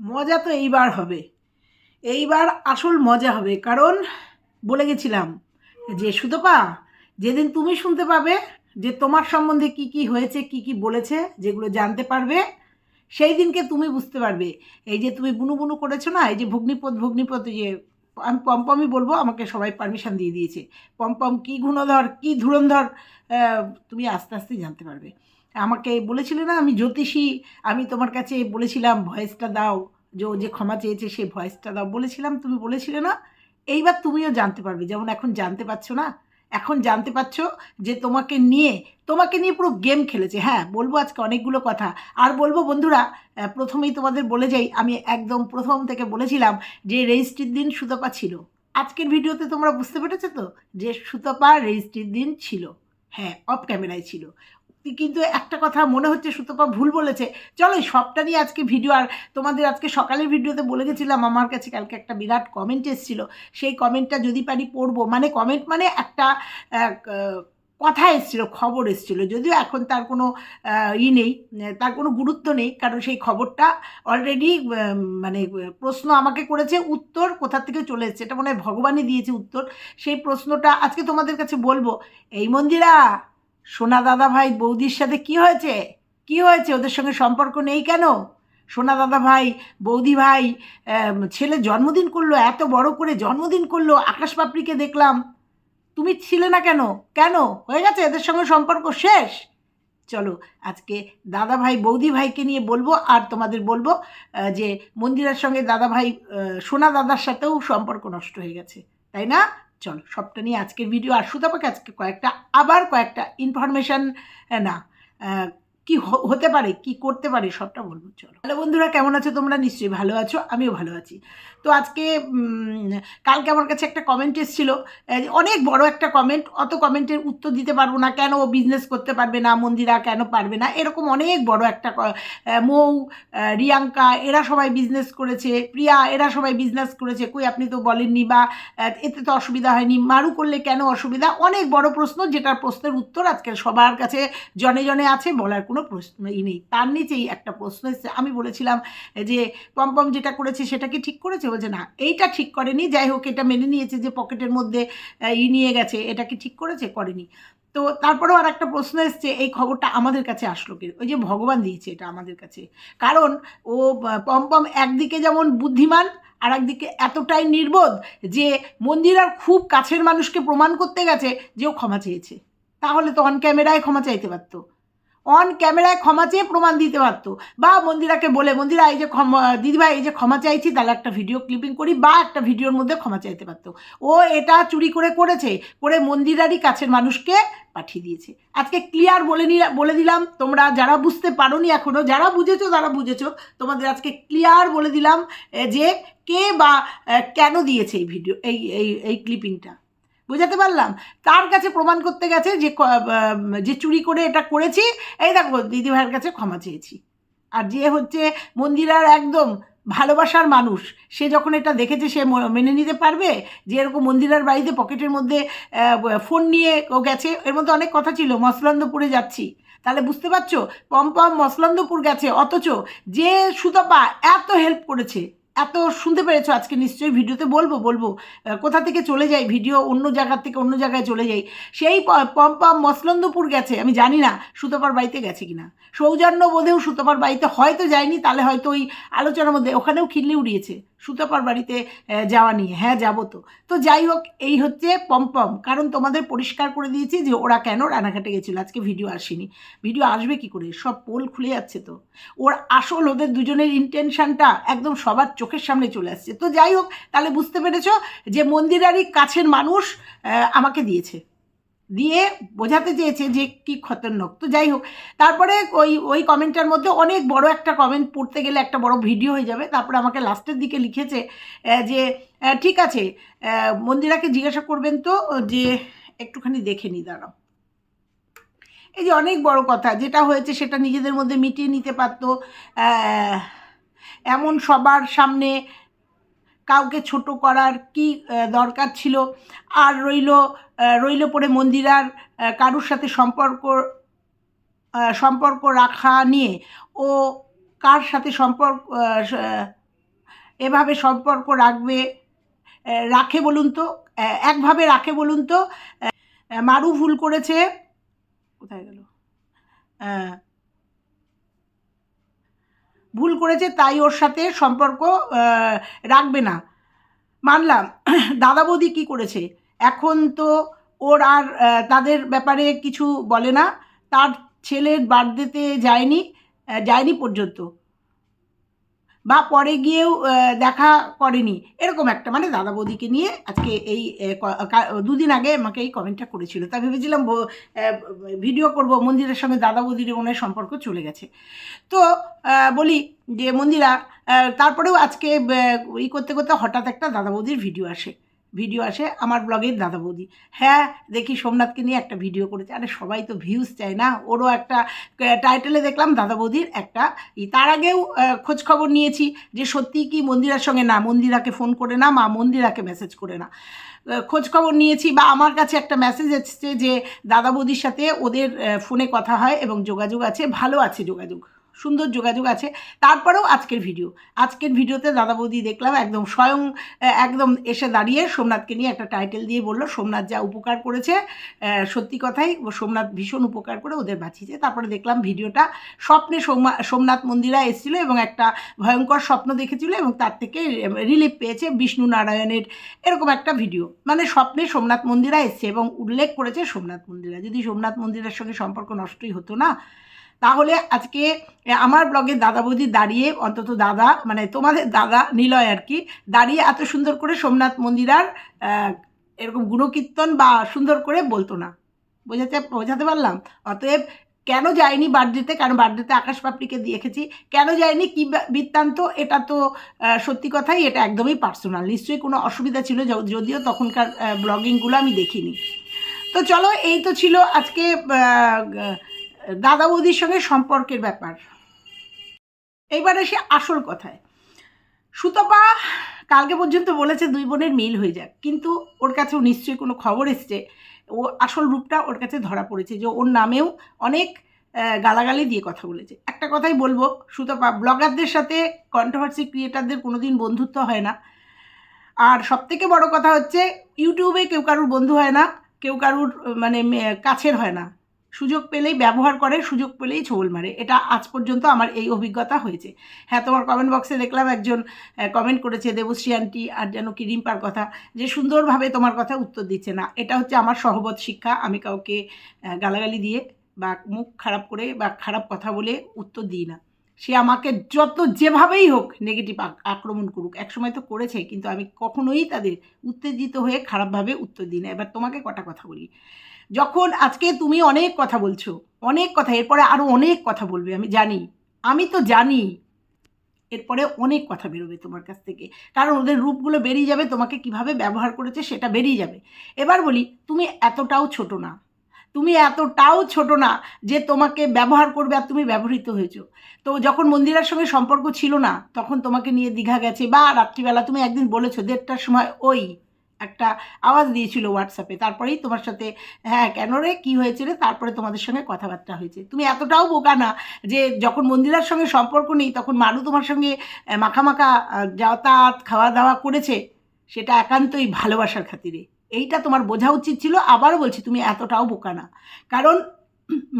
মজা তো এইবার হবে। এইবার আসল মজা হবে। কারণ বলে গেছিলাম যে, সুতপা, যেদিন তুমি শুনতে পাবে যে, তোমার সম্বন্ধে কি কি হয়েছে, কি কি বলেছে, যেগুলো জানতে পারবে, সেই দিনকে তুমি বুঝতে পারবে। এই যে তুমি বুনু বুনু করেছ না, এই যে ভগ্নিপদ ভগ্নিপদ যে আমি পম্পমই বলব, আমাকে সবাই পারমিশন দিয়ে দিয়েছে। পম্পম কী গুণধর, কী ধুরন্ধর তুমি আস্তে আস্তে জানতে পারবে। আমাকে বলেছিলে না, আমি জ্যোতিষী, আমি তোমার কাছে বলেছিলাম, ভয়েসটা দাও। যে যে ক্ষমা চেয়েছে সেই ভয়েসটা দাও। বলেছিলাম, তুমি বলেছিলে না? এইবার তুমিও জানতে পারবে, যেমন এখন জানতে পারছ না? এখন জানতে পারছ যে তোমাকে নিয়ে তোমাকে নিয়ে পুরো গেম খেলেছে। হ্যাঁ বলব আজকে অনেকগুলো কথা। আর বলব বন্ধুরা প্রথমেই তোমাদের বলে যাই, আমি একদম প্রথম থেকে বলেছিলাম যে রেজিস্ট্রির দিন সুতপা ছিল। আজকের ভিডিওতে তোমরা বুঝতে পেরেছ তো? যে সুতপা রেজিস্ট্রির দিন ছিল। হ্যাঁ অফ ক্যামেরায় ছিল। কিন্তু একটা কথা মনে হচ্ছে, সুতপা ভুল বলেছে। চলো সবটা নিয়ে আজকে ভিডিও আর তোমাদের আজকে সকালের ভিডিওতে বলে গেছিলাম, আমার কাছে কালকে একটা বিরাট কমেন্ট এসেছিল। সেই কমেন্টটা যদি পারি পড়ব। মানে কমেন্ট মানে একটা কথা এসেছিল, খবর এসেছিল। যদিও এখন তার কোনো ই নেই, তার কোনো গুরুত্ব নেই, কারণ সেই খবরটা অলরেডি মানে প্রশ্ন আমাকে করেছে, উত্তর কোথা থেকে চলে এসেছে, এটা মনে হয় ভগবানই দিয়েছে উত্তর। সেই প্রশ্নটা আজকে তোমাদের কাছে বলব। এই মন্দিরা! সোনা দাদা ভাই বৌদির সাথে কি হয়েছে? কি হয়েছে? ওদের সঙ্গে সম্পর্ক নেই কেন? সোনা দাদা ভাই, বৌদি ভাই ছেলে জন্মদিন করল, এত বড় করে জন্মদিন করল, আকাশ পাপড়িকে দেখলাম। তুমি ছিলে না কেন? কেন? হয়ে গেছে? এদের সঙ্গে সম্পর্ক শেষ? চলো, আজকে দাদা ভাই, বৌদি ভাইকে নিয়ে বলব, আর তোমাদের বলব যে মন্দিরের সঙ্গে দাদা ভাই সোনা দাদার সাথেও সম্পর্ক নষ্ট হয়ে গেছে। তাই না? চলো সবটা নিয়ে আজকের ভিডিও আর শুধু আমাকে আজকে কয়েকটা আবার কয়েকটা ইনফরমেশান না কি হতে পারে, কি করতে পারে, সবটা বলব, চলো। হ্যালো বন্ধুরা, কেমন আছো তোমরা? নিশ্চয়ই ভালো আছো, আমিও ভালো আছি। তো আজকে কালকে আমার কাছে একটা কমেন্ট এসেছিল অনেক বড় একটা কমেন্ট অত কমেন্টের উত্তর দিতে পারব না, কেন ও বিজনেস করতে পারবে না, মন্দিরা কেন পারবে না, এরকম অনেক বড় একটা মৌ রিয়াঙ্কা, এরা সবাই বিজনেস করেছে, প্রিয়া, এরা সবাই বিজনেস করেছে, কই আপনি তো বলেননি বা এতে তো অসুবিধা হয়নি, মারু করলে কেন অসুবিধা, অনেক বড় প্রশ্ন, যেটার প্রশ্নের উত্তর আজকে সবার কাছে জনে জনে আছে, বলার কোনো প্রশ্ন ই নেই। তার নিচেই একটা প্রশ্ন এসেছে। আমি বলেছিলাম যে, পম্পম যেটা করেছে সেটা কি ঠিক করেছে? বলছে, না, এইটা ঠিক করেনি। যাই হোক, এটা মেনে নিয়েছে যে, পকেটের মধ্যে ই নিয়ে গেছে। এটা কি ঠিক করেছে? করেনি। তো তারপরেও আর একটা প্রশ্ন এসছে, এই খবরটা আমাদের কাছে আসলো কি? ওই যে ভগবান দিয়েছে এটা আমাদের কাছে। কারণ ও পম্পম একদিকে যেমন বুদ্ধিমান আর একদিকে এতটাই নির্বোধ যে মন্দিরার খুব কাছের মানুষকে প্রমাণ করতে গেছে যে, ও ক্ষমা চেয়েছে। তাহলে তো অন ক্যামেরায় ক্ষমা চাইতে পারতো। অন ক্যামেরায় ক্ষমা চেয়ে প্রমাণ দিতে পারতো। বা মন্দিরাকে বলে, মন্দিরা, এই যে ক্ষমা, দিদিভাই, এই যে ক্ষমা চাইছি, তাহলে একটা ভিডিও ক্লিপিং করি বা একটা ভিডিওর মধ্যে ক্ষমা চাইতে পারতো। ও এটা চুরি করে করেছে, করে মন্দিরারই কাছের মানুষকে পাঠিয়ে দিয়েছে। আজকে ক্লিয়ার বলে নি বলে দিলাম, তোমরা যারা বুঝতে পারোনি এখনও যারা বুঝেছ, তারা বুঝেছ, তোমাদের আজকে ক্লিয়ার বলে দিলাম যে কে বা কেন দিয়েছে এই ভিডিও এই এই এই ক্লিপিংটা বোঝাতে পারলাম? তার কাছে প্রমাণ করতে গেছে যে যে চুরি করে এটা করেছি। এই দেখো দিদিভাইয়ের কাছে ক্ষমা চেয়েছি। আর যে হচ্ছে মন্দিরার একদম ভালোবাসার মানুষ, সে যখন এটা দেখেছে, সে মেনে নিতে পারবে যে এরকম মন্দিরার বাড়িতে পকেটের মধ্যে ফোন নিয়ে ও গেছে। এর মধ্যে অনেক কথা ছিল, মসলন্দপুরে যাচ্ছি। তাহলে বুঝতে পারছ? পম্পম মসলন্দপুর গেছে, অথচ যে সুতপা এত হেল্প করেছে। এত শুনতে পেরেছ আজকে নিশ্চয়ই ভিডিওতে বলব বলব। কোথা থেকে চলে যাই ভিডিও, অন্য জায়গার থেকে অন্য জায়গায় চলে যাই? সেই পম্পম মসলন্দপুর গেছে, আমি জানি না সুতপার বাড়িতে গেছে কিনা। সৌজন্য বোধেও সুতপার বাড়িতে হয়তো যায়নি, তাহলে হয়তো ওই আলোচনার মধ্যে, ওখানেও খিল্লি উড়িয়েছে। সুতপার বাড়িতে যাওয়া নিয়ে। হ্যাঁ যাব তো। তো যাই হোক, এই হচ্ছে পম্পম কারণ তোমাদের পরিষ্কার করে দিয়েছি যে ওরা কেন রানাঘাটে গেছিল। আজকে ভিডিও আসেনি। ভিডিও আসবে কি করে? সব পোল খুলে যাচ্ছে তো। ওর আসল ওদের দুজনের ইন্টেনশনটা একদম সবার চোখের সামনে চলে আসছে। তো যাই হোক, তাহলে বুঝতে পেরেছ যে মন্দিরারই কাছের মানুষ আমাকে দিয়েছে। দিয়ে বোঝাতে চেয়েছে যে কি খতরনাক। তো যাই হোক, তারপরে ওই ওই কমেন্টটার মধ্যে অনেক বড় একটা কমেন্ট পড়তে গেলে একটা বড় ভিডিও হয়ে যাবে। তারপরে আমাকে লাস্টের দিকে লিখেছে যে ঠিক আছে মন্দিরাকে জিজ্ঞাসা করবেন তো, যে, একটুখানি দেখে নি, দাঁড়াও। এই যে অনেক বড় কথা, যেটা হয়েছে সেটা নিজেদের মধ্যে মিটিয়ে নিতে পারতো এমন সবার সামনে কাউকে ছোট করার কি দরকার ছিল? আর রইল রইল পরে মন্দিরার কারুর সাথে সম্পর্ক সম্পর্ক রাখা নিয়ে? ও কার সাথে সম্পর্ক এভাবে সম্পর্ক রাখবে? রাখে বলুন তো একভাবে রাখে বলুন তো মারু ভুল করেছে। কোথায় গেল? আহ, ভুল করেছে, তাই ওর সাথে সম্পর্ক রাখবে না। মানলাম দাদা বৌদি কী করেছে? এখন তো ওর আর তাদের ব্যাপারে কিছু বলে না। তার ছেলের বার্থডেতে যায়নি যায়নি পর্যন্ত। বা পরে গিয়েও দেখা করেনি। এরকম একটা মানে দাদা বৌদিকে নিয়ে আজকে এই দুদিন আগে আমাকে এই কমেন্টটা করেছিল। তা ভেবেছিলাম ভিডিও করব, মন্দিরের সঙ্গে দাদা বৌদির মনে সম্পর্ক চলে গেছে। তো বলি যে, মন্দিরা তারপরেও আজকে ই করতে করতে হঠাৎ একটা দাদা বৌদির ভিডিও আসে। ভিডিও আসে আমার ব্লগের দাদা বৌদি। হ্যাঁ দেখি সোমনাথকে নিয়ে একটা ভিডিও করেছে। আরে সবাই তো ভিউজ চায় না। ওরও একটা টাইটেলে দেখলাম দাদা বৌদির একটা তার আগেও আহ, খোঁজ খবর নিয়েছি যে সত্যিই কি মন্দিরার সঙ্গে না মন্দিরাকে ফোন করে না মা মন্দিরাকে মেসেজ করে না। আহ, খোঁজ খবর নিয়েছি বা আমার কাছে একটা মেসেজ এসেছে যে দাদা বৌদির সাথে ওদের ফোনে কথা হয় এবং যোগাযোগ আছে ভালো আছে যোগাযোগ। সুন্দর যোগাযোগ আছে। তারপরেও আজকের ভিডিও আজকের ভিডিওতে দাদা বৌদি দেখলাম একদম স্বয়ং একদম এসে দাঁড়িয়ে সোমনাথকে নিয়ে একটা টাইটেল দিয়ে বলল, সোমনাথ যা উপকার করেছে সত্যি কথাই সোমনাথ ভীষণ উপকার করে ওদের বাঁচিয়েছে। তারপরে দেখলাম ভিডিওটা স্বপ্নে সোমা, সোমনাথ মন্দিরা এসেছিল এবং একটা ভয়ঙ্কর স্বপ্ন দেখেছিল এবং তার থেকে রিলিফ পেয়েছে বিষ্ণু নারায়ণের এরকম একটা ভিডিও মানে স্বপ্নে সোমনাথ মন্দিরা এসছে এবং উল্লেখ করেছে সোমনাথ মন্দিরা। যদি সোমনাথ মন্দিরের সঙ্গে সম্পর্ক নষ্টই হতো না তাহলে আজকে আমার ব্লগে দাদা বৌদি দাঁড়িয়ে অন্তত দাদা মানে তোমাদের দাদা নিলয় আর কি দাঁড়িয়ে এত সুন্দর করে সোমনাথ মন্দিরার আহ, এরকম গুণকীর্তন বা সুন্দর করে বলতো না। বোঝাতে বোঝাতে পারলাম? অতএব কেন যায়নি বার্থডেতে? কারণ বার্থডেতে আকাশ পাপড়িকে দেখেছি কেন যায়নি কী বৃত্তান্ত? এটা তো সত্যি কথাই এটা একদমই পার্সোনাল। নিশ্চয়ই কোনো অসুবিধা ছিল যদিও তখনকার ব্লগিংগুলো আমি দেখিনি। তো চলো এই তো ছিল আজকে দাদা বৌদির সঙ্গে সম্পর্কের ব্যাপার। এইবার এসে আসল কথায়। সুতপা কালকে পর্যন্ত বলেছে দুই বোনের মিল হয়ে যাক, কিন্তু ওর কাছেও নিশ্চয়ই কোনো খবর এসছে। ও আসল রূপটা ওর কাছে ধরা পড়েছে যে ওর নামেও অনেক গালাগালি দিয়ে কথা বলেছে। একটা কথাই বলব, সুতপা, ব্লগারদের সাথে কন্ট্রোভার্সি ক্রিয়েটারদের কোনোদিন বন্ধুত্ব হয় না। আর সবথেকে বড় কথা হচ্ছে, ইউটিউবে কেউ কারুর বন্ধু হয় না, কেউ কারুর মানে কাছের হয় না। সুযোগ পেলেই ব্যবহার করে, সুযোগ পেলেই ছোবল মারে। এটা আজ পর্যন্ত আমার এই অভিজ্ঞতা হয়েছে। হ্যাঁ তোমার কমেন্ট বক্সে দেখলাম একজন কমেন্ট করেছে দেবশ্রী আন্টি আর যেন কি রিম্পার কথা, যে সুন্দরভাবে তোমার কথা উত্তর দিচ্ছে না। এটা হচ্ছে আমার সহবত শিক্ষা। আমি কাউকে গালাগালি দিয়ে বা মুখ খারাপ করে বা খারাপ কথা বলে উত্তর দিই না। সে আমাকে যত যেভাবেই হোক নেগেটিভ আক্রমণ করুক, একসময় তো করেছে, কিন্তু আমি কখনোই তাদের উত্তেজিত হয়ে খারাপভাবে উত্তর দিই না। এবার তোমাকে কটা কথা বলি। যখন আজকে তুমি অনেক কথা বলছো, অনেক কথা, এরপরে আরও অনেক কথা বলবে, আমি জানি, আমি তো জানি। এরপরে অনেক কথা বেরোবে তোমার কাছ থেকে, কারণ ওদের রূপগুলো বেরিয়ে যাবে, তোমাকে কীভাবে ব্যবহার করেছে সেটা বেরিয়ে যাবে। এবার বলি, তুমি এতটাও ছোট না, তুমি এতটাও ছোট না যে তোমাকে ব্যবহার করবে আর তুমি ব্যবহৃত হয়েছো। তো যখন মন্দিরের সঙ্গে সম্পর্ক ছিল না, তখন তোমাকে নিয়ে দীঘা গেছে, বা রাত্রিবেলা তুমি একদিন বলেছ, দেড়টার সময় ওই একটা আওয়াজ দিয়েছিল হোয়াটসঅ্যাপে তারপরেই তোমার সাথে হ্যাঁ কেন রে? কী হয়েছিল রে? তারপরে তোমাদের সঙ্গে কথাবার্তা হয়েছে। তুমি এতটাও বোকা না যে যখন মন্দিরার সঙ্গে সম্পর্ক নেই, তখন মানু তোমার সঙ্গে মাখামাখা মাখা মাখা যাতায়াত খাওয়া দাওয়া করেছে, সেটা একান্তই ভালোবাসার খাতিরে। এইটা তোমার বোঝা উচিত ছিল, আবারও বলছি, তুমি এতটাও বোকা না। কারণ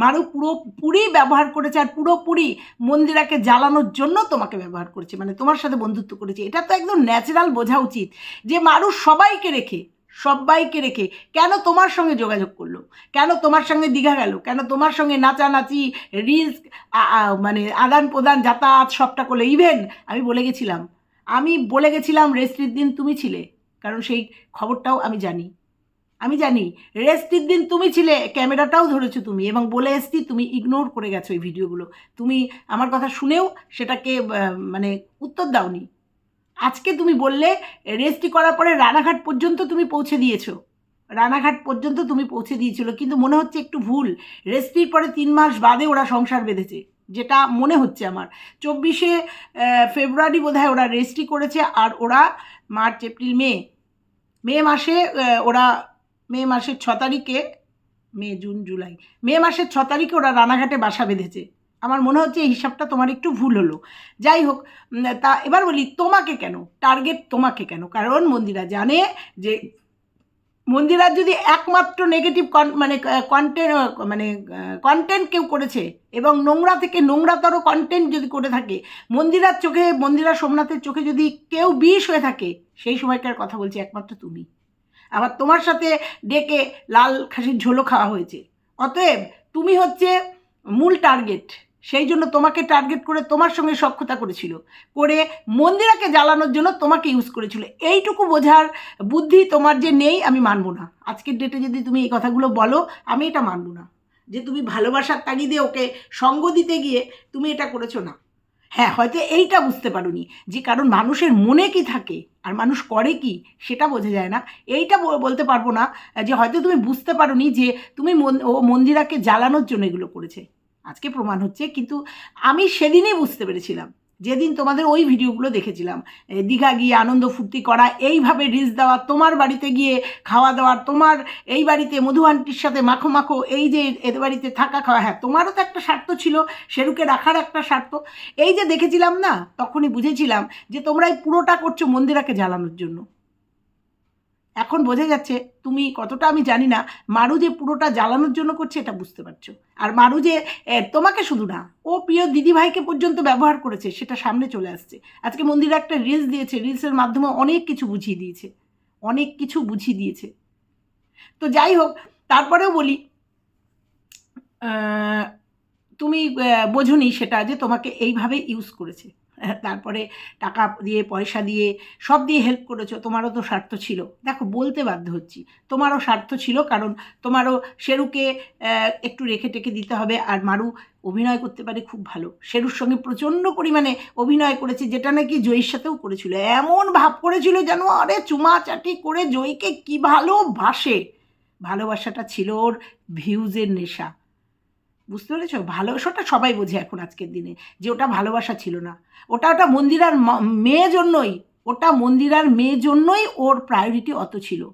মারু পুরোপুরি ব্যবহার করেছে আর পুরোপুরি মন্দিরাকে জ্বালানোর জন্য তোমাকে ব্যবহার করেছে। মানে তোমার সাথে বন্ধুত্ব করেছে। এটা তো একদম ন্যাচারাল বোঝা উচিত যে মারু সবাইকে রেখে সবাইকে রেখে কেন তোমার সঙ্গে যোগাযোগ করল? কেন তোমার সঙ্গে দীঘা গেল? কেন তোমার সঙ্গে নাচানাচি রিলস মানে আদান প্রদান, যাতায়াত সবটা করল? ইভেন আমি বলে গেছিলাম, আমি বলে গেছিলাম রেস্ট্রির দিন তুমি ছিলে। কারণ সেই খবরটাও আমি জানি। আমি জানি রেস্ট্রির দিন তুমি ছিলে, ক্যামেরাটাও ধরেছো তুমি এবং বলে এসছি তুমি ইগনোর করে গেছো এই ভিডিওগুলো। তুমি আমার কথা শুনেও সেটাকে মানে উত্তর দাওনি। আজকে তুমি বললে রেস্ট্রি করার পরে রানাঘাট পর্যন্ত তুমি পৌঁছে দিয়েছ। রানাঘাট পর্যন্ত তুমি পৌঁছে দিয়েছিল, কিন্তু মনে হচ্ছে একটু ভুল। রেস্ট্রির পরে তিন মাস বাদে ওরা সংসার বেঁধেছে, যেটা মনে হচ্ছে আমার। চব্বিশে ফেব্রুয়ারি বোধহয় ওরা রেজিস্ট্রি করেছে আর ওরা মার্চ, এপ্রিল, মে মে মাসে ওরা মে মাসের ছ তারিখে, মে, জুন, জুলাই, মে মাসের ছ তারিখে ওরা রানাঘাটে বাসা বেঁধেছে। আমার মনে হচ্ছে এই হিসাবটা তোমার একটু ভুল হলো। যাই হোক তা এবার বলি তোমাকে কেন? টার্গেট তোমাকে কেন? কারণ মন্দিরা জানে যে মন্দিরার যদি একমাত্র নেগেটিভ কন মানে কন্টেন্ট মানে কন্টেন্ট কেউ করেছে এবং নোংরা থেকে নোংরাতর কন্টেন্ট যদি করে থাকে, মন্দিরার চোখে, মন্দিরা সোমনাথের চোখে যদি কেউ বিষ হয়ে থাকে, সেই সময়কার কথা বলছি একমাত্র তুমি। আবার তোমার সাথে ডেকে লাল খাসির ঝোলও খাওয়া হয়েছে। অতএব তুমি হচ্ছে মূল টার্গেট সেই জন্য তোমাকে টার্গেট করে তোমার সঙ্গে সক্ষতা করেছিল। করে মন্দিরাকে জ্বালানোর জন্য তোমাকে ইউজ করেছিল। এইটুকু বোঝার বুদ্ধি তোমার যে নেই, আমি মানব না। আজকের ডেটে যদি তুমি এই কথাগুলো বলো, আমি এটা মানব না। যে তুমি ভালোবাসার তাগিদে ওকে সঙ্গ দিতে গিয়ে তুমি এটা করেছ না। হ্যাঁ হয়তো এইটা বুঝতে পারোনি যে কারণ মানুষের মনে কি থাকে আর মানুষ করে কি, সেটা বোঝা যায় না। এইটা বলতে পারব না যে হয়তো তুমি বুঝতে পারোনি যে তুমি ও মন্দিরাকে জ্বালানোর জন্য এগুলো করেছে। আজকে প্রমাণ হচ্ছে, কিন্তু আমি সেদিনই বুঝতে পেরেছিলাম। যেদিন তোমাদের ওই ভিডিওগুলো দেখেছিলাম দীঘা গিয়ে আনন্দ ফুর্তি করা, এইভাবে রিলস দেওয়া, তোমার বাড়িতে গিয়ে খাওয়া দাওয়া, তোমার এই বাড়িতে মধু আন্টির সাথে মাখো মাখো, এই যে এদের বাড়িতে থাকা খাওয়া হ্যাঁ তোমারও তো একটা স্বার্থ ছিল সেরুকে রাখার একটা স্বার্থ। এই যে দেখেছিলাম না, তখনই বুঝেছিলাম যে তোমরা এই পুরোটা করছ মন্দিরাকে জ্বালানোর জন্য। এখন বোঝা যাচ্ছে তুমি কতটা আমি জানি না। মারু যে পুরোটা জ্বালানোর জন্য করছে এটা বুঝতে পারছ। আর মারু যে তোমাকে শুধু না, ও প্রিয় দিদিভাইকে পর্যন্ত ব্যবহার করেছে, সেটা সামনে চলে আসছে। আজকে মন্দিরে একটা রিলস দিয়েছে রিলসের মাধ্যমে অনেক কিছু বুঝিয়ে দিয়েছে। অনেক কিছু বুঝিয়ে দিয়েছে। তো যাই হোক, তারপরেও বলি তুমি বোঝোনি সেটা যে তোমাকে এইভাবে ইউজ করেছে। তারপরে টাকা দিয়ে, পয়সা দিয়ে সব দিয়ে হেল্প করেছ, তোমারও তো স্বার্থ ছিল। দেখো, বলতে বাধ্য হচ্ছি। তোমারও স্বার্থ ছিল, কারণ তোমারও শেরুকে একটু রেখে টেকে দিতে হবে। আর মারু অভিনয় করতে পারে খুব ভালো। শেরুর সঙ্গে প্রচণ্ড পরিমাণে অভিনয় করেছে, যেটা নাকি জয়ীর সাথেও করেছিল। এমন ভাব করেছিল যেন, আরে চুমা চাটি করে জয়ীকে কি ভালোবাসে ভালোবাসাটা ছিল ওর ভিউজের নেশা। বুঝতে পেরেছ? ভালোবাসাটা সবাই বোঝে এখন আজকের দিনে, যে ওটা ভালোবাসা ছিল না। ওটা ওটা মন্দিরার মেয়ে জন্যই, ওটা মন্দিরার মেয়ে জন্যই ওর প্রায়োরিটি অত ছিল।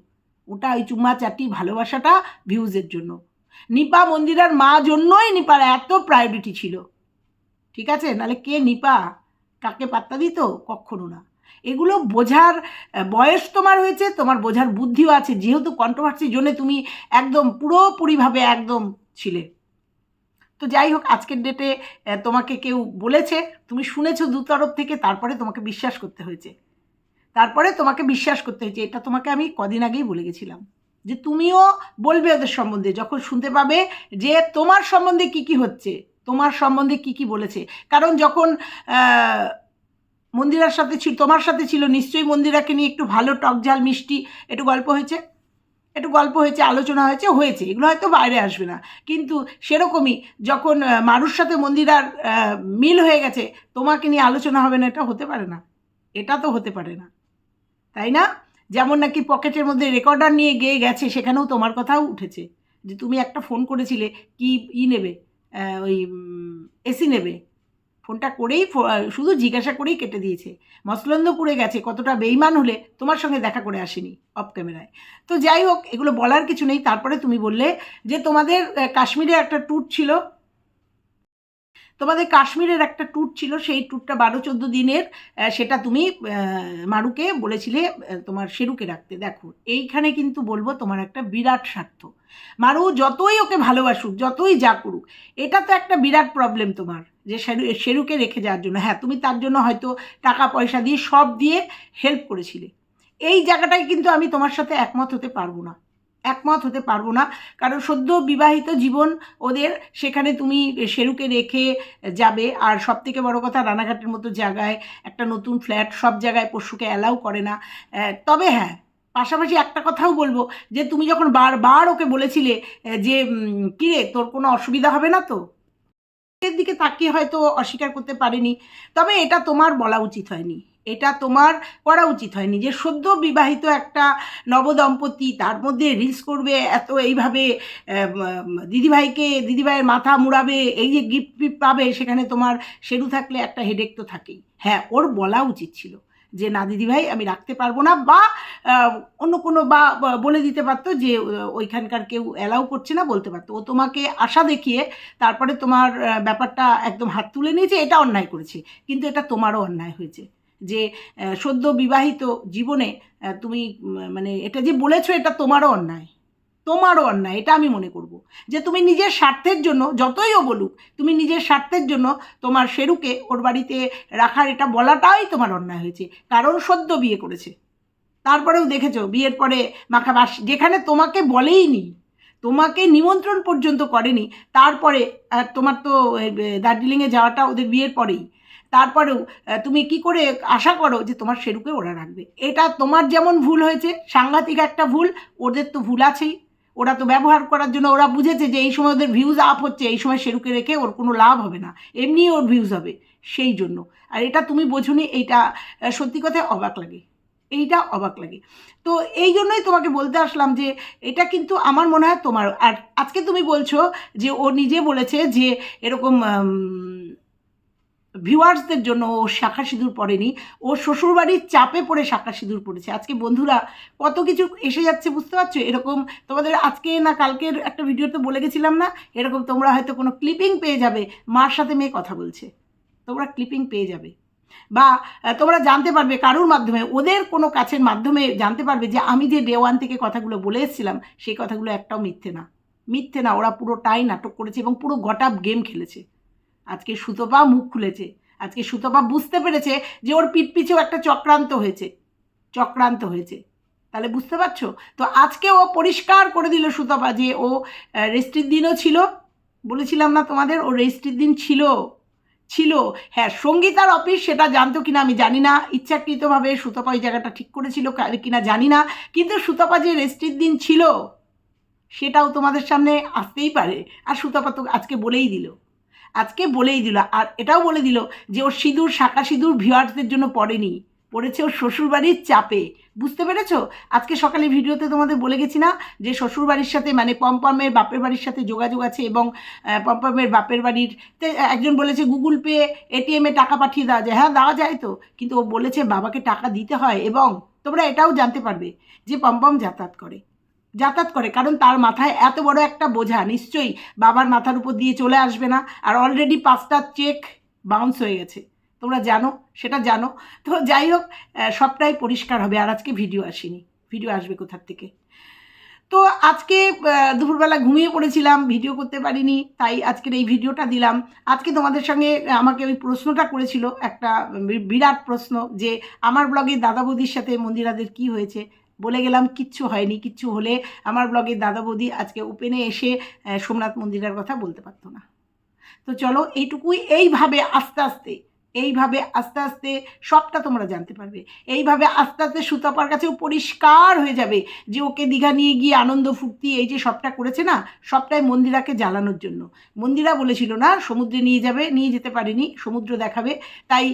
ওটা ওই চুম্মা চাটি ভালোবাসাটা ভিউজের জন্য। নিপা মন্দিরার মা জন্যই নিপার এত প্রায়োরিটি ছিল। ঠিক আছে? নাহলে কে নিপা? কাকে পাত্তা দিত? কখনো না। এগুলো বোঝার বয়স তোমার হয়েছে, তোমার বোঝার বুদ্ধিও আছে। যেহেতু কন্ট্রোভার্সির জন্য তুমি একদম পুরোপুরিভাবে একদম ছিলে। তো যাই হোক, আজকের ডেটে তোমাকে কেউ বলেছে, তুমি শুনেছো দু তরফ থেকে, তারপরে তোমাকে বিশ্বাস করতে হয়েছে। তারপরে তোমাকে বিশ্বাস করতে হয়েছে, এটা তোমাকে আমি কদিন আগেই বলে গেছিলাম। যে তুমিও বলবে ওদের সম্বন্ধে, যখন শুনতে পাবে যে তোমার সম্বন্ধে কি কি হচ্ছে, তোমার সম্বন্ধে কি কি বলেছে। কারণ যখন মন্দিরার সাথে ছিল, তোমার সাথে ছিল, নিশ্চয়ই মন্দিরাকে নিয়ে একটু ভালো টক ঝাল মিষ্টি, একটু গল্প হয়েছে। একটু গল্প হয়েছে, আলোচনা হয়েছে হয়েছে। এগুলো হয়তো বাইরে আসবে না। কিন্তু সেরকমই যখন মারুর সাথে মন্দিরার মিল হয়ে গেছে, তোমাকে নিয়ে আলোচনা হবে না, এটা হতে পারে না। এটা তো হতে পারে না। তাই না? যেমন নাকি পকেটের মধ্যে রেকর্ডার নিয়ে গিয়ে গেছে, সেখানেও তোমার কথাও উঠেছে। যে তুমি একটা ফোন করেছিলে, কি, ই নেবে? ওই এসি নেবে? ফোনটা করেই শুধু জিজ্ঞাসা করেই কেটে দিয়েছে। মসলন্দপুরে গেছে, কতটা বেইমান হলে তোমার সঙ্গে দেখা করে আসেনি অফ ক্যামেরায় তো যাই হোক, এগুলো বলার কিছু নেই। তারপরে তুমি বললে যে তোমাদের কাশ্মীরে একটা ট্যুর ছিল। তোমাদের কাশ্মীরের একটা ট্যুর ছিল, সেই ট্যুরটা বারো চোদ্দ দিনের সেটা তুমি মারুকে বলেছিলে তোমার শেরুকে রাখতে। দেখো, এইখানে কিন্তু বলব তোমার একটা বিরাট স্বার্থ। মারু যতই ওকে ভালোবাসুক, যতই যা করুক, এটা তো একটা বিরাট প্রবলেম তোমার, যে শেরু, শেরুকে রেখে যাওয়ার জন্য। হ্যাঁ তুমি তার জন্য হয়তো টাকা, পয়সা দিয়ে সব দিয়ে হেল্প করেছিলে। এই জায়গাটায় কিন্তু আমি তোমার সাথে একমত হতে পারব না। একমত হতে পারব না। কারণ সদ্য বিবাহিত জীবন ওদের, সেখানে তুমি শেরুকে রেখে যাবে। আর সব থেকে বড়ো কথা, রানাঘাটের মতো জায়গায় একটা নতুন ফ্ল্যাট সব জায়গায় পশুকে অ্যালাউ করে না। তবে হ্যাঁ পাশাপাশি একটা কথাও বলব যে, তুমি যখন বারবার ওকে বলেছিলে যে কিরে, তোর কোনো অসুবিধা হবে না তো? এর দিকে তাকিয়ে হয়তো অস্বীকার করতে পারেনি। তবে এটা তোমার বলা উচিত হয়নি। এটা তোমার করা উচিত হয়নি যে সদ্য বিবাহিত একটা নবদম্পতি তার মধ্যে রিলস করবে, এত এইভাবে দিদিভাইকে, দিদিভাইয়ের মাথা মুড়াবে, এই যে গিফট ফিফট পাবে, সেখানে তোমার শেরু থাকলে একটা হেডেক তো থাকেই। হ্যাঁ ওর বলা উচিত ছিল যে, না দিদিভাই, আমি রাখতে পারব না। বা অন্য কোনো বা বলে দিতে পারতো যে ওইখানকার কেউ অ্যালাউ করছে না, বলতে পারতো। ও তোমাকে আশা দেখিয়ে তারপরে তোমার ব্যাপারটা একদম হাত তুলে নিয়েছে, এটা অন্যায় করেছে। কিন্তু এটা তোমারও অন্যায় হয়েছে। যে সদ্য বিবাহিত জীবনে তুমি মানে এটা যে বলেছ এটা তোমারও অন্যায়। তোমারও অন্যায়, এটা আমি মনে করব। যে তুমি নিজের স্বার্থের জন্য, যতই ও বলুক, তুমি নিজের স্বার্থের জন্য তোমার শেরুকে ওর বাড়িতে রাখার এটা বলাটাই তোমার অন্যায় হয়েছে। কারণ সদ্য বিয়ে করেছে। তারপরেও দেখেছ, বিয়ের পরে মাখাবাস, যেখানে তোমাকে বলেইনি, তোমাকে নিমন্ত্রণ পর্যন্ত করেনি, তারপরে তোমার তো দার্জিলিংয়ে যাওয়াটা ওদের বিয়ের পরেই। তারপরেও তুমি কি করে আশা করো যে তোমার শেরুকে ওরা রাখবে? এটা তোমার যেমন ভুল হয়েছে, সাংঘাতিক একটা ভুল, ওদের তো ভুল আছেই। ওরা তো ব্যবহার করার জন্য ওরা বুঝেছে যে এই সময় ওদের ভিউজ আপ হচ্ছে, এই সময় সেরুকে রেখে ওর কোনো লাভ হবে না। এমনি ওর ভিউজ হবে, সেই জন্য। আর এটা তুমি বোঝোনি, এইটা সত্যি কথায় অবাক লাগে। এইটা অবাক লাগে। তো এই জন্যই তোমাকে বলতে আসলাম যে, এটা কিন্তু আমার মনে হয় তোমার, আর আজকে তুমি বলছো যে ও নিজে বলেছে যে এরকম ভিউয়ার্সদের জন্য ও শাখা সিঁদুর পড়েনি ও শ্বশুরবাড়ির চাপে পড়ে শাখা সিঁদুর পড়েছে আজকে বন্ধুরা, কত কিছু এসে যাচ্ছে বুঝতে পারছ? এরকম তোমাদের আজকে না কালকের একটা ভিডিওতে বলে গেছিলাম না? এরকম তোমরা হয়তো কোনো ক্লিপিং পেয়ে যাবে, মার সাথে মেয়ে কথা বলছে। তোমরা ক্লিপিং পেয়ে যাবে। বা তোমরা জানতে পারবে কারোর মাধ্যমে, ওদের কোনো কাছের মাধ্যমে জানতে পারবে যে আমি যে ডে ওয়ান থেকে কথাগুলো বলে এসেছিলাম, সেই কথাগুলো একটাও মিথ্যে না। মিথ্যে না, ওরা পুরোটাই নাটক করেছে এবং পুরো গটা গেম খেলেছে। আজকে সুতপা মুখ খুলেছে। আজকে সুতপা বুঝতে পেরেছে যে ওর পিঠ পিছেও একটা চক্রান্ত হয়েছে। চক্রান্ত হয়েছে। তাহলে বুঝতে পারছ? তো আজকে ও পরিষ্কার করে দিল সুতপা যে ও আহ, রেস্টির দিনও ছিল। বলেছিলাম না তোমাদের? ও রেস্টির দিন ছিল। ছিল। হ্যাঁ সঙ্গীতার অফিস সেটা জানতো কিনা আমি জানি না। ইচ্ছাকৃতভাবে সুতপা ওই জায়গাটা ঠিক করেছিল কিনা জানি না। কিন্তু সুতপা যে রেস্টির দিন ছিল সেটাও তোমাদের সামনে আসতেই পারে। আর সুতপা তো আজকে বলেই দিল। আজকে বলেই দিল। আর এটাও বলে দিল যে ওর সিঁদুর শাঁকা সিঁদুর ভিউয়ার্সদের জন্য পড়েনি। পড়েছে ওর শ্বশুরবাড়ির চাপে। বুঝতে পেরেছ? আজকে সকালে ভিডিওতে তোমাদের বলে গেছি না যে শ্বশুরবাড়ির সাথে মানে পম্পমের বাপের বাড়ির সাথে যোগাযোগ আছে এবং পম্পমের বাপের বাড়ির একজন বলেছে গুগল পে এটিএমে টাকা পাঠিয়ে দেওয়া যায়। হ্যাঁ দেওয়া যায় তো। কিন্তু ও বলেছে বাবাকে টাকা দিতে হয় এবং তোমরা এটাও জানতে পারবে যে পম্পম যাতায়াত করে। যাতায়াত করে, কারণ তার মাথায় এত বড় একটা বোঝা, নিশ্চয়ই বাবার মাথার উপর দিয়ে চলে আসবে না। আর অলরেডি পাঁচটা চেক বাউন্স হয়ে গেছে। তোমরা জানো, সেটা জানো। তো যাই হোক সবটাই পরিষ্কার হবে, আর আজকে ভিডিও আসেনি। ভিডিও আসবে কোথার থেকে? তো আজকে দুপুরবেলা ঘুমিয়ে পড়েছিলাম ভিডিও করতে পারিনি, তাই আজকের এই ভিডিওটা দিলাম। আজকে তোমাদের সঙ্গে আমাকে ওই প্রশ্নটা করেছিল, একটা বিরাট প্রশ্ন যে, আমার ব্লগে দাদা বৌদির সাথে মন্দিরাদের কি হয়েছে? বলে গেলাম, কিচ্ছু হয়নি। কিচ্ছু হলে আমার ব্লগের দাদা বৌদি আজকে ওপেনে এসে সোমনাথ মন্দিরের কথা বলতে পারতো না। তো চলো, এইটুকুই, এইভাবে আস্তে আস্তে, এইভাবে আস্তে আস্তে সবটা তোমরা জানতে পারবে। এইভাবে আস্তে আস্তে সুতাপার কাছেও পরিষ্কার হয়ে যাবে যে ওকে দীঘা নিয়ে গিয়ে আনন্দ, ফুর্তি, এই যে সবটা করেছে না, সবটাই মন্দিরাকে জ্বালানোর জন্য। মন্দিরা বলেছিল না, সমুদ্রে নিয়ে যাবে, নিয়ে যেতে পারেনি, সমুদ্র দেখাবে। তাই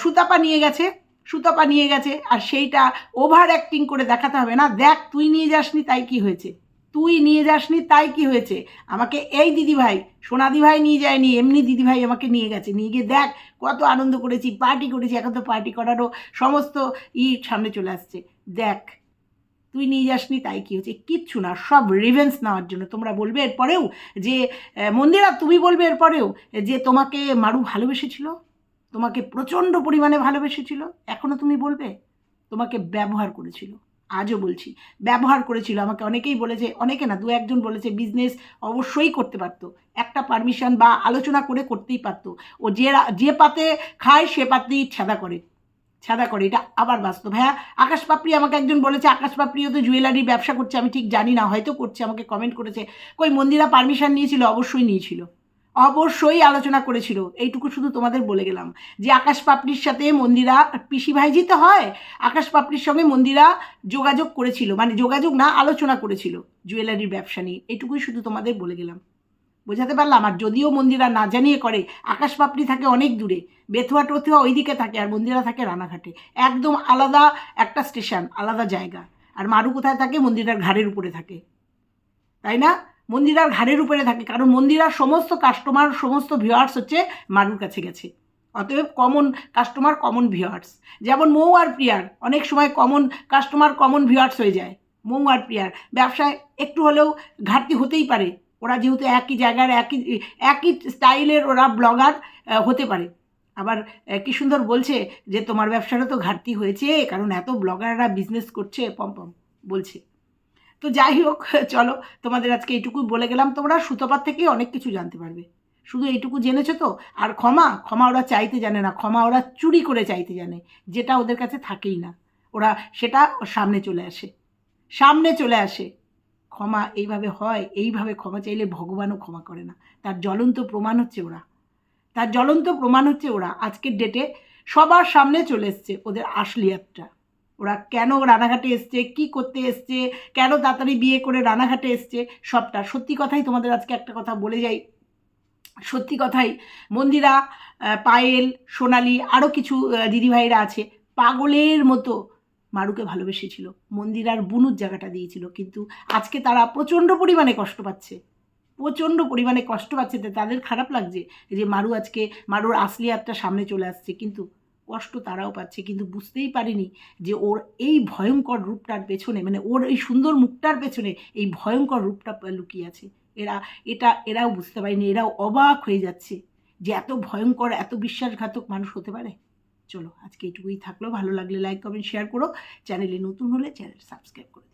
সুতাপা নিয়ে গেছে সুতাপা নিয়ে গেছে, আর সেইটা ওভার অ্যাক্টিং করে দেখাতে হবে না। দেখ, তুই নিয়ে যাসনি, তাই কি হয়েছে? তুই নিয়ে যাসনি, তাই কি হয়েছে? আমাকে এই দিদিভাই সোনাদি ভাই নিয়ে যায়নি, এমনি দিদিভাই আমাকে নিয়ে গেছে। নিয়ে গিয়ে দেখ, কত আনন্দ করেছি পার্টি করেছি, এখন তো পার্টি করারও সমস্ত ই সামনে চলে আসছে। দেখ, তুই নিয়ে যাসনি, তাই কি হচ্ছে কিচ্ছু না, সব রিভেন্স নেওয়ার জন্য। তোমরা বলবে এরপরেও যে মন্দিরা, তুমি বলবে এরপরেও যে, তোমাকে মারু ভালোবেসেছিল? তোমাকে প্রচণ্ড পরিমাণে ভালোবেসেছিল এখনও তুমি বলবে? তোমাকে ব্যবহার করেছিল। আজও বলছি, ব্যবহার করেছিল। আমাকে অনেকেই বলেছে, অনেকে না, দু একজন বলেছে বিজনেস অবশ্যই করতে পারতো। একটা পারমিশন বা আলোচনা করে করতেই পারতো। ও যে যে পাতে খায়, সে পাতেই ছাদা করে। ছাদা করে, এটা আবার বাস্তব। হ্যাঁ আকাশ পাপড়ি আমাকে একজন বলেছে, আকাশ পাপড়িও তো জুয়েলারির ব্যবসা করছে, আমি ঠিক জানি না, হয়তো করছে, আমাকে কমেন্ট করেছে। কই, মন্দিরা পারমিশন নিয়েছিল, অবশ্যই নিয়েছিল। অবশ্যই আলোচনা করেছিল। এইটুকু শুধু তোমাদের বলে গেলাম। যে আকাশ পাপড়ির সাথে মন্দিরা পিসি ভাইজি তো হয়, আকাশ পাপড়ির সঙ্গে মন্দিরা যোগাযোগ করেছিল। মানে যোগাযোগ না, আলোচনা করেছিল জুয়েলারির ব্যবসা নিয়ে। এইটুকুই শুধু তোমাদের বলে গেলাম। বোঝাতে পারলাম? আর যদিও মন্দিরা না জানিয়ে করে, আকাশ পাপড়ি থাকে অনেক দূরে। বেথুয়া টোথুয়া ওইদিকে থাকে আর মন্দিরা থাকে রানাঘাটে। একদম আলাদা একটা স্টেশন, আলাদা জায়গা। আর মারু কোথায় থাকে? মন্দিরার ঘাড়ের উপরে থাকে। তাই না? মন্দিরার ঘাড়ের উপরে থাকে, কারণ মন্দিরার সমস্ত কাস্টমার সমস্ত ভিউয়ার্স হচ্ছে মারুর কাছে গেছে। অতএব কমন কাস্টমার কমন ভিউয়ার্স যেমন মৌ আর প্রিয়ার, অনেক সময় কমন কাস্টমার কমন ভিউয়ার্স হয়ে যায়, মৌ আর প্রিয়ার। ব্যবসায় একটু হলেও ঘাটতি হতেই পারে। ওরা যেহেতু একই জায়গার, একই একই স্টাইলের ওরা ব্লগার হতে পারে। আবার কি সুন্দর বলছে যে তোমার ব্যবসাটা তো ঘাটতি হয়েছে, কারণ এত ব্লগাররা বিজনেস করছে, পম পম, বলছে। তো যাই হোক, চলো, তোমাদের আজকে এইটুকু বলে গেলাম। তোমরা সুতপার থেকে অনেক কিছু জানতে পারবে। শুধু এইটুকু জেনেছো তো? আর ক্ষমা ক্ষমা ওরা চাইতে জানে না। ক্ষমা ওরা চুরি করে চাইতে জানে, যেটা ওদের কাছে থাকেই না। ওরা সেটা সামনে চলে আসে। সামনে চলে আসে। ক্ষমা এইভাবে হয়, এইভাবে ক্ষমা চাইলে ভগবানও ক্ষমা করে না। তার জ্বলন্ত প্রমাণ হচ্ছে ওরা। তার জ্বলন্ত প্রমাণ হচ্ছে ওরা। আজকের ডেটে সবার সামনে চলে এসছে ওদের আসলিয়াতটা। ওরা কেন রানাঘাটে এসছে, কি করতে এসছে, কেন তাড়াতাড়ি বিয়ে করে রানাঘাটে এসছে, সবটা। সত্যি কথাই তোমাদের আজকে একটা কথা বলে যাই। সত্যি কথাই, মন্দিরা পায়েল, সোনালি আরও কিছু দিদিভাইরা আছে, পাগলের মতো মারুকে ভালোবেসেছিল। মন্দিরার বুনুর জায়গাটা দিয়েছিল, কিন্তু আজকে তারা প্রচণ্ড পরিমাণে কষ্ট পাচ্ছে। প্রচণ্ড পরিমাণে কষ্ট পাচ্ছে তাদের খারাপ লাগছে যে মারু আজকে, মারুর আসলি হাতটা সামনে চলে আসছে। কিন্তু কষ্ট তারাও পাচ্ছে, কিন্তু বুঝতেই পারিনি যে ওর এই ভয়ঙ্কর রূপটার পেছনে মানে ওর এই সুন্দর মুখটার পেছনে এই ভয়ঙ্কর রূপটা লুকিয়ে আছে। এরা, এটা এরাও বুঝতে পারেনি, এরাও অবাক হয়ে যাচ্ছে যে এত ভয়ঙ্কর, এত বিশ্বাসঘাতক মানুষ হতে পারে। চলো, আজকে এইটুকুই থাকল, ভালো লাগলে লাইক কমেন্ট শেয়ার করো। চ্যানেলে নতুন হলে চ্যানেল সাবস্ক্রাইব করে।